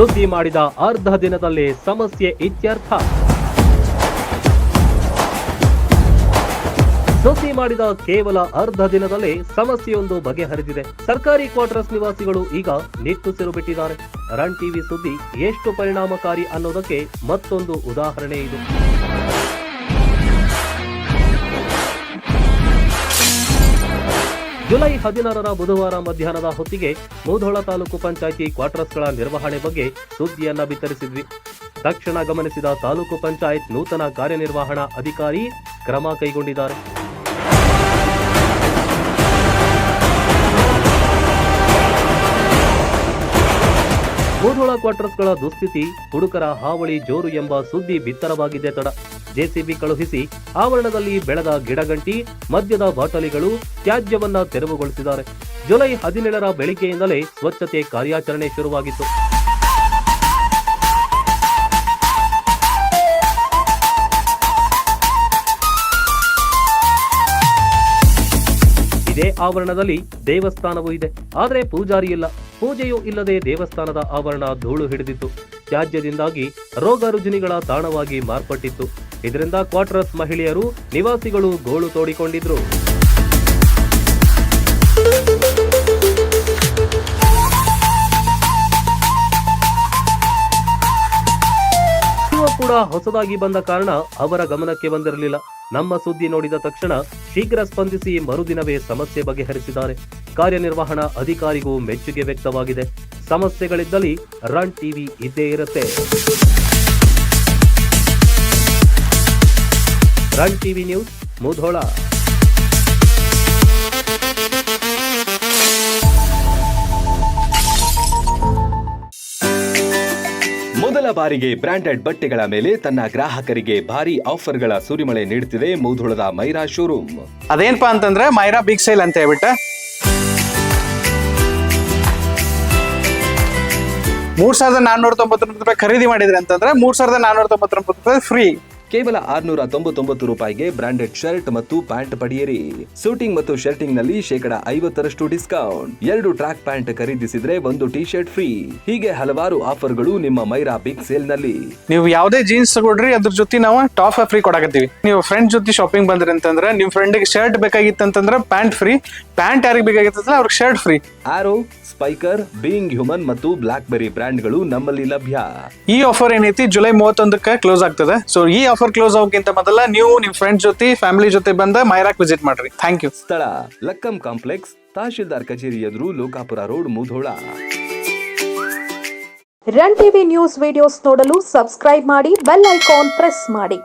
ಸುದ್ದಿ ಮಾಡಿದ ಅರ್ಧ ದಿನದಲ್ಲಿ ಸಮಸ್ಯೆ ಇತ್ಯರ್ಥ. ಸುದ್ದಿ ಮಾಡಿದ ಕೇವಲ ಅರ್ಧ ದಿನದಲ್ಲಿ ಸಮಸ್ಯೆಯೊಂದು ಬಗೆಹರಿದಿದೆ. ಸರ್ಕಾರಿ ಕ್ವಾರ್ಟರ್ಸ್ ನಿವಾಸಿಗಳು ಈಗ ನಿಟ್ಟುಸಿರು ಬಿಟ್ಟಿದ್ದಾರೆ. ರನ್ ಟಿವಿ ಸುದ್ದಿ ಎಷ್ಟು ಪರಿಣಾಮಕಾರಿ ಅನ್ನೋದಕ್ಕೆ ಮತ್ತೊಂದು ಉದಾಹರಣೆ ಇದು. ಜುಲೈ ಹದಿನಾರರ ಬುಧವಾರ ಮಧ್ಯಾಹ್ನದ ಹೊತ್ತಿಗೆ ಮೂಧೋಳ ತಾಲೂಕು ಪಂಚಾಯಿತಿ ಕ್ವಾರ್ಟರ್ಸ್ಗಳ ನಿರ್ವಹಣೆ ಬಗ್ಗೆ ಸುದ್ದಿಯನ್ನ ಬಿತ್ತರಿಸಿದ್ವಿ. ತಕ್ಷಣ ಗಮನಿಸಿದ ತಾಲೂಕು ಪಂಚಾಯತ್ ನೂತನ ಕಾರ್ಯನಿರ್ವಹಣಾ ಅಧಿಕಾರಿ ಕ್ರಮ ಕೈಗೊಂಡಿದ್ದಾರೆ. ಮೂಧೋಳ ಕ್ವಾರ್ಟರ್ಸ್ಗಳ ದುಸ್ಥಿತಿ, ಹುಡುಕರ ಹಾವಳಿ ಜೋರು ಎಂಬ ಸುದ್ದಿ ಬಿತ್ತರವಾಗಿದೆ ತಡ. ಜೆಸಿಬಿ ಕಳುಹಿಸಿ ಆವರಣದಲ್ಲಿ ಬೆಳೆದ ಗಿಡಗಂಟಿ, ಮದ್ಯದ ಬಾಟಲಿಗಳು ತ್ಯಾಜ್ಯವನ್ನ ತೆರವುಗೊಳಿಸಿದ್ದಾರೆ. ಜುಲೈ ಹದಿನೇಳರ ಬೆಳಿಗ್ಗೆಯಿಂದಲೇ ಸ್ವಚ್ಛತೆ ಕಾರ್ಯಾಚರಣೆ ಶುರುವಾಗಿತ್ತು. ಇದೇ ಆವರಣದಲ್ಲಿ ದೇವಸ್ಥಾನವೂ ಇದೆ. ಆದರೆ ಪೂಜಾರಿ ಇಲ್ಲ. ಪೂಜೆಯೂ ಇಲ್ಲದೆ ದೇವಸ್ಥಾನದ ಆವರಣ ಧೂಳು ಹಿಡಿದಿತ್ತು. ತ್ಯಾಜ್ಯದಿಂದಾಗಿ ರೋಗ ರುಜಿನಿಗಳ ತಾಣವಾಗಿ ಮಾರ್ಪಟ್ಟಿತ್ತು. ಇದರಿಂದ ಕ್ವಾರ್ಟರ್ಸ್ ಮಹಿಳೆಯರು, ನಿವಾಸಿಗಳು ಗೋಳು ತೋಡಿಕೊಂಡಿದ್ರು. ಕೂಡ ಹೊಸದಾಗಿ ಬಂದ ಕಾರಣ ಅವರ ಗಮನಕ್ಕೆ ಬಂದಿರಲಿಲ್ಲ. ನಮ್ಮ ಸುದ್ದಿ ನೋಡಿದ ತಕ್ಷಣ ಶೀಘ್ರ ಸ್ಪಂದಿಸಿ ಮರುದಿನವೇ ಸಮಸ್ಯೆ ಬಗೆಹರಿಸಿದ್ದಾರೆ. ಕಾರ್ಯನಿರ್ವಹಣಾ ಅಧಿಕಾರಿಗೂ ಮೆಚ್ಚುಗೆ ವ್ಯಕ್ತವಾಗಿದೆ. ಸಮಸ್ಯೆಗಳಿದ್ದಲ್ಲಿ ರನ್ ಟಿವಿ ಇದ್ದೇ ಇರುತ್ತೆ. Run TV news Mudhol. ಮೊದಲ ಬಾರಿಗೆ ಬ್ರಾಂಡೆಡ್ ಬಟ್ಟೆಗಳ ಮೇಲೆ ತನ್ನ ಗ್ರಾಹಕರಿಗೆ ಭಾರಿ ಆಫರ್ಗಳ ಸುರಿಮಳೆ ನೀಡುತ್ತಿದೆ ಮೂಧುಳದ ಮೈರಾ ಶೋರೂಮ್. ಅದೇನಪ್ಪ ಅಂತಂದ್ರೆ ಮೈರಾ ಬಿಗ್ ಸೇಲ್ ಅಂತ ಹೇಳ್ಬಿಟ್ಟ. ಮೂರ್ ಸಾವಿರದ ನಾನ್ನೂರ ತೊಂಬತ್ತೊಂಬತ್ತು ರೂಪಾಯಿ ಖರೀದಿ ಮಾಡಿದ್ರೆ ಅಂತಂದ್ರೆ ಮೂರ್ ಸಾವಿರದ ನಾನ್ನೂರ ತೊಂಬತ್ತೊಂಬತ್ತು ರೂಪಾಯಿ ಫ್ರೀ ಕೇವಲ ಆರ್ನೂರ ತೊಂಬತ್ತೊಂಬತ್ತು ರೂಪಾಯಿಗೆ ಬ್ರಾಂಡೆಡ್ ಶರ್ಟ್ ಮತ್ತು ಪ್ಯಾಂಟ್ ಪಡೆಯಿರಿ. ಸೂಟಿಂಗ್ ಮತ್ತು ಶರ್ಟಿಂಗ್ನಲ್ಲಿ ಶೇಕಡ ಐವತ್ತರಷ್ಟು ಡಿಸ್ಕೌಂಟ್. ಎರಡು ಟ್ರ್ಯಾಕ್ ಪ್ಯಾಂಟ್ ಖರೀದಿಸಿದ್ರೆ ಒಂದು ಟಿ ಶರ್ಟ್ ಫ್ರೀ. ಹೀಗೆ ಹಲವಾರು ಆಫರ್ಗಳು ನಿಮ್ಮ ಮೈರಾ ಬಿಗ್ ಸೇಲ್ನಲ್ಲಿ ನೀವು ಯಾವುದೇ ಜೀನ್ಸ್ ತಗೊಳ್ರಿ ಅದ್ರ ಜೊತೆ ನಾವು ಟಾಪ್ ಫ್ರೀ ಕೊಡಕತ್ತೀವಿ. ನೀವು ಫ್ರೆಂಡ್ ಜೊತೆ ಶಾಪಿಂಗ್ ಬಂದ್ರಿ ಅಂತಂದ್ರೆ ನಿಮ್ ಫ್ರೆಂಡ್ಗೆ ಶರ್ಟ್ ಬೇಕಾಗಿತ್ತು ಅಂತಂದ್ರೆ ಪ್ಯಾಂಟ್ ಫ್ರೀ. ಪ್ಯಾಂಟ್ ಯಾರಿಗೆ ಬೇಕಾಗಿತ್ತಂದ್ರೆ ಅವ್ರಿಗೆ shirt free. Arrow Spykar Being Human ಮತ್ತು ಬ್ಲಾಕ್ ಬೆರಿ ಬ್ರ್ಯಾಂಡ್ಗಳು ನಮ್ಮಲ್ಲಿ ಲಭ್ಯ. ಈ ಆಫರ್ ಏನೈತಿ? ಜುಲೈ ಮೂವತ್ತೊಂದಕ್ಕೆ ಕ್ಲೋಸ್ ಆಗ್ತದೆ. ಸೊ ಈ ಆಫರ್ ಕ್ಲೋಸ್ ಆಗೋಕ್ಕಿಂತ ಮೊದಲ ನೀವು ನಿಮ್ ಫ್ರೆಂಡ್ ಜೊತೆ ಫ್ಯಾಮಿಲಿ ಜೊತೆ ಬಂದ ಮೈರಾಕ್ ವಿಸಿಟ್ ಮಾಡ್ರಿ. ಥ್ಯಾಂಕ್ ಯು ಸ್ಥಳ ಲಕ್ಕಂ ಕಾಂಪ್ಲೆಕ್ಸ್ ತಹಶೀಲ್ದಾರ್ ಕಚೇರಿ ಎದುರು Lokapur road Mudhol. Run TV news videos ನೋಡಲು ಸಬ್ಸ್ಕ್ರೈಬ್ ಮಾಡಿ ಬೆಲ್ ಐಕಾನ್ ಪ್ರೆಸ್ ಮಾಡಿ.